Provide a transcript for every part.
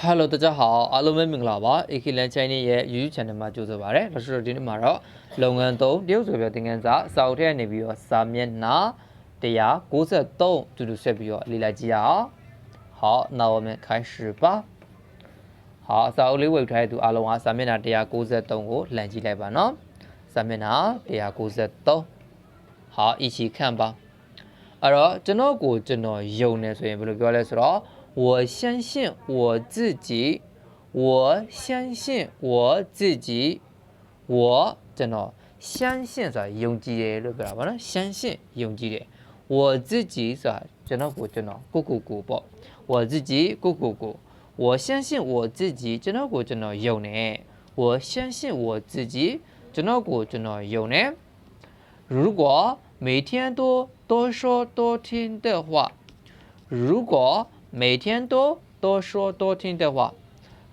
Hello 大家好အားလုံးပဲမင်္ဂလာပါ AK Land Channel ရဲ့ YouTube Channel မှာကြိုဆိုပါရစေ။လက်ရှိတော့ဒီနေ့မှာတော့လုပ်ငန်းသုံးတရုတ်ဆိုပြသင်ခန်းစာစာအုပ်ထဲကနေပြီးတော့စာမျက်နှာ193တူတူဆက်ပြီးတော့လေ့လာကြည့်ရအောင်။好，那我们开始吧။好，စာအုပ်လေးဝေထားတဲ့သူအားလုံးကစာမျက်နှာ193ကိုလှန်ကြည့်လိုက်ပါနော်။စာမျက်နှာ193好，一起看吧။အဲ့တော့ကျွန်တော်ကိုကျွန်တော်ယုံနေဆိုရင်ဘယ်လိုပြောလဲဆိုတော့ 我相信我自己，我相信我自己，我真的相信是用几的那个了，完了相信用几的，我自己是真的不真的咕咕咕不，我自己咕咕咕，我相信我自己真的不真的有呢，我相信我自己真的不真的有呢。如果每天都多说多听的话，如果。每天都多说多听的话。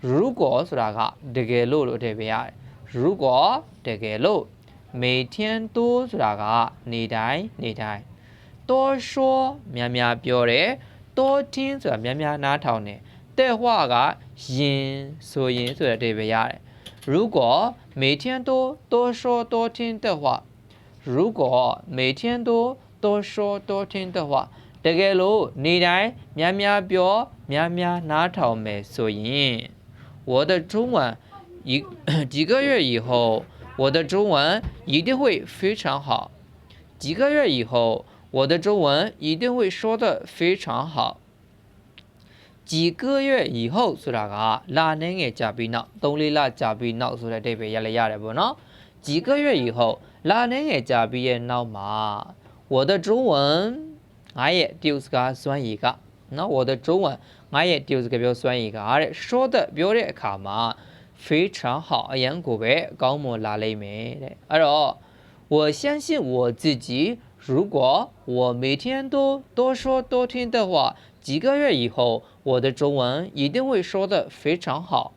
如果是哪个这个路路这边呀，如果这个路每天都是哪个你在你在，多说喵喵表的，多听是喵喵那套呢。对话个音所音所的这边呀。如果每天都多说多听的话，如果每天都多说多听的话。တကယ်လို့နေတိုင်းများများပြောများများနားထောင်မယ်ဆိုရင်我的中文一几个月以后我的中文一定会非常好几个月以后我的中文一定会说的非常好几个月以后ဆိုတာကလာနေငယ်ကြာပြီးနောက်3လေးလကြာပြီးနောက်ဆိုတဲ့အဓိပ္ပာယ်ရလည်းရတယ်ပေါ့နော်几个月以后လာနေငယ်ကြာပြီးရဲ့နောက်မှာ我的中文 ငါရဲ့တရုတ်စကားစွမ်းရည်ကနော်我的中文ငါရဲ့တရုတ်စကားပြောစွမ်းရည်ကတဲ့说的ပြောတဲ့အခါမှာ非常好အရန်ကိုပဲအကောင်းမွန်လာလိမ့်မယ်တဲ့အဲ့တော့我相信我自己如果我每天都多说多听的话几个月以后我的中文一定会说的非常好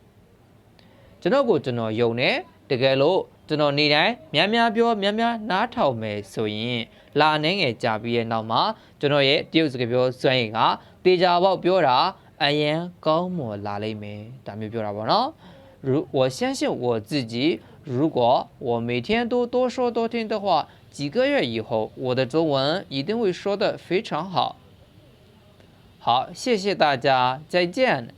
ကျွန်တော်ကိုကျွန်တော်ယုံတယ်တကယ်လို့ကျွန်တော်နေတိုင်းများများပြောများများနားထောင်မယ်ဆိုရင် လာနေငယ်ကြာပြီးရဲ့နောက်မှာကျွန်တော်ရဲ့တရုတ်စကားပြောစွမ်းရည်ကတေချာပေါက်ပြောတာအရန်ကောင်းမွန်လာလိမ့်မယ်ဒါမျိုးပြောတာပေါ့နော်如我相信我自己如果我每天都多说多听的话几个月以后我的中文一定会说的非常好好谢谢大家再见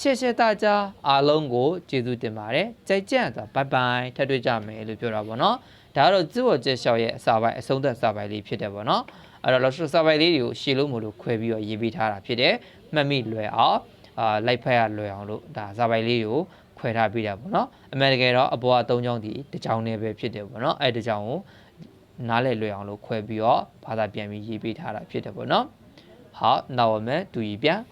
谢谢大家အားလုံးကိုကျေးဇူးတင်ပါတယ်ကြိုက်ကြတော့ bye bye ထပ်တွေ့ကြမယ်လို့ပြောတာပေါ့နော်ဒါကတော့自我介绍ရဲ့အစာပိုင်းအဆုံးသက်စာပိုင်းလေးဖြစ်တယ်ပေါ့နော်အဲ့တော့လောဆစာပိုင်းလေးတွေကိုရှေ့လို့မလို့ခွဲပြီးတော့ရေးပေးထားတာဖြစ်တယ်မှတ်မိလွယ်အောင်အာလိုက်ဖက်ရလွယ်အောင်လို့ဒါစာပိုင်းလေးကိုခွဲထားပေးတာပေါ့နော်အမှန်တကယ်တော့အပေါ်က၃ချောင်းဒီတစ်ချောင်းနဲ့ပဲဖြစ်တယ်ပေါ့နော်အဲ့တစ်ချောင်းကိုနားလည်လွယ်အောင်လို့ခွဲပြီးတော့ဘာသာပြန်ပြီးရေးပေးထားတာဖြစ်တယ်ပေါ့နော်好那我们读一遍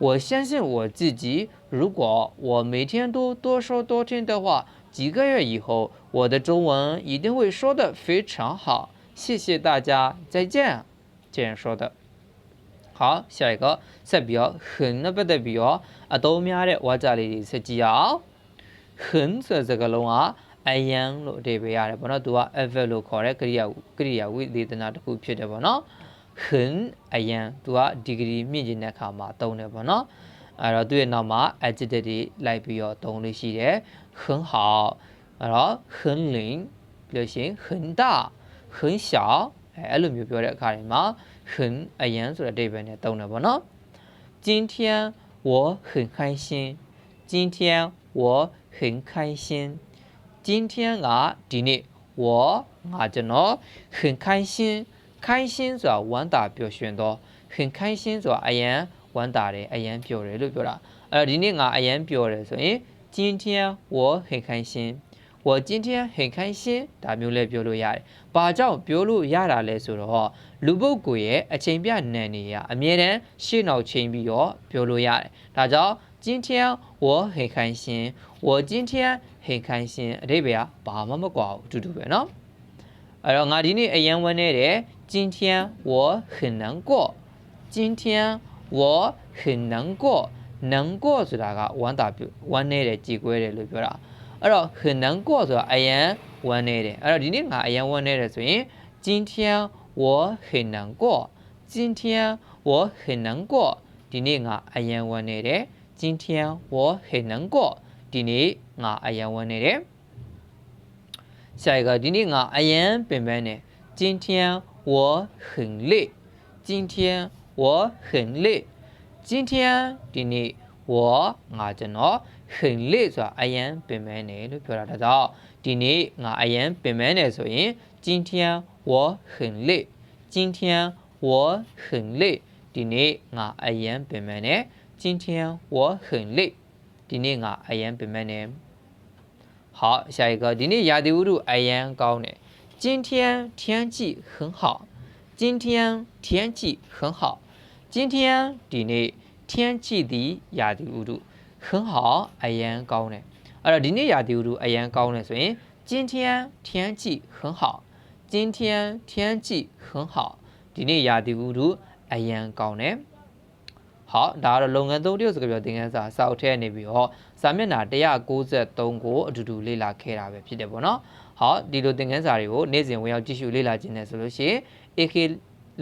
我相信我自己，如果我每天都多说多听的话，几个月以后，我的中文一定会说的非常好。谢谢大家，再见。这样说的。好，下一个ဆက်ပြီးတော့很နဲ့ပတ်သက်ပြီးတော့အသုံးများတဲ့ဝါကြလေးတွေဆက်ကြည့်အောင်很ဆိုတဲ့စကားလုံးကအယံလို့အဓိပ္ပာယ်ရတယ်ပေါ့နော်သူက adverb လို့ခေါ်တဲ့ကရိယာကရိယာဝိသေသနာတစ်ခုဖြစ်တယ်ပေါ့နော် 很အယံသူကဒီဂရီမြင့်ကျင်တဲ့အခါမှာသုံးတယ်ပေါ့နော်အဲ့တော့သူ့ရဲ့နောက်မှာ adjective တွေလိုက်ပြီးတော့သုံးလို့ရှိတယ်很好အဲ့တော့很灵ပြီးလို့ရှိရင်很大很小အဲအဲ့လိုမျိုးပြောတဲ့အခါတွေမှာ很အယံဆိုတဲ့အဓိပ္ပာယ်နဲ့သုံးတယ်ပေါ့နော်今天我很开心今天我很开心今天ကဒီနေ့我ငါကျွန်တော်很开心 开心ဆိုတာဝမ်းသာပျော်ရွှင်သော很开心ဆိုတာအယံဝမ်းသာတယ်အယံပျော်တယ်လို့ပြောတာအဲ့တော့ဒီနေ့ငါအယံပျော်တယ်ဆိုရင်今天我很开心我今天很开心ဒါမျိုးလည်းပြောလို့ရတယ်။ဘာကြောင့်ပြောလို့ရတာလဲဆိုတော့လူပုဂ္ဂိုလ်ရဲ့အချိန်ပြနံနေရအမြဲတမ်းရှေ့နောက်ချိန်ပြီးတော့ပြောလို့ရတယ်။ဒါကြောင့်今天我很开心我今天很开心အဓိပ္ပာယ်ကဘာမှမကွာဘူးအတူတူပဲเนาะအဲ့တော့ငါဒီနေ့အယံဝန်းနေတယ် 今天我很难过今天我很难过难过ဆိုတာကဝမ်းသာဝမ်းနေတယ်ကြည်ကွဲတယ်လို့ပြောတာအဲ့တော့很难过ဆိုတာအယံဝမ်းနေတယ်အဲ့တော့ဒီနေ့ငါအယံဝမ်းနေတယ်ဆိုရင်今天我很难过今天我很难过ဒီနေ့ငါအယံဝမ်းနေတယ်今 今天我很难过ဒီနေ့ငါအယံဝန်းနေတယ်下一个ဒီနေ့ငါအယံပင်ပန်းနေ今天 我很累今天我很累今天ဒီနေ့我ငါကျွန်တော်很累ဆိုတာအယံပင်ပန်းနေလို့ပြောတာဒါကြောင့်ဒီနေ့ငါအယံပင်ပန်းနေဆိုရင်今天我很累今天我很累ဒီနေ့ငါအယံပင်ပန်းနေ今天我很累ဒီနေ့ငါအယံပင်ပန်းနေ好下一个ဒီနေ့ရာသီဥတုအယံကောင်းတယ် 今天天气很好今天天气很好今天ဒီနေ့天气သည်ရာသီဥတု很好အယံကောင်းတယ်အဲ့တော့ဒီနေ့ရာသီဥတုအယံကောင်းတယ်ဆိုရင်今天天气很好今天天气很好ဒီနေ့ရာသီဥတုအယံကောင်းတယ်ဟောဒါကတော့လုပ်ငန်းသုံးတရုပ်စကားပြောသင်ခန်းစာစာအုပ်ထဲနေပြီးတော့စာမျက်နှာ193ကိုအတူတူလေ့လာခဲ့တာပဲဖြစ်တယ်ပေါ့နော် ဟောဒီလိုသင်ခန်းစာတွေကိုနေ့စဉ်ဝင်ရောက်ကြည့်ရှုလေ့လာခြင်းနဲ့ဆိုလို့ရှိရင် AK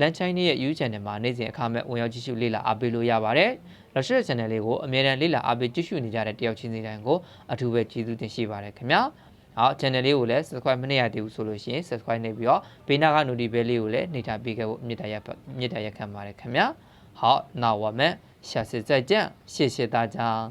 လန်ချိုင်းရဲ့ YouTube channel မှာနေ့စဉ်အခမဲ့ဝင်ရောက်ကြည့်ရှုလေ့လာအားပေးလို့ရပါတယ်။လက်ရှိ channel လေးကိုအမြဲတမ်းလေ့လာအားပေးကြည့်ရှုနေကြတဲ့တယောက်ချင်းစီတိုင်းကိုအထူးပဲကျေးဇူးတင်ရှိပါတယ်ခင်ဗျာ။ဟော channel လေးကိုလည်း subscribe မနေရသေးဘူးဆိုလို့ရှိရင် subscribe နေပြီးတော့ဘေးနားက notification လေးကိုလည်းနှိပ်ထားပေးခဲ့ဖို့မြစ်တာရက်မြစ်တာရက်ခံပါတယ်ခင်ဗျာ။好，那我们下次再见，谢谢大家。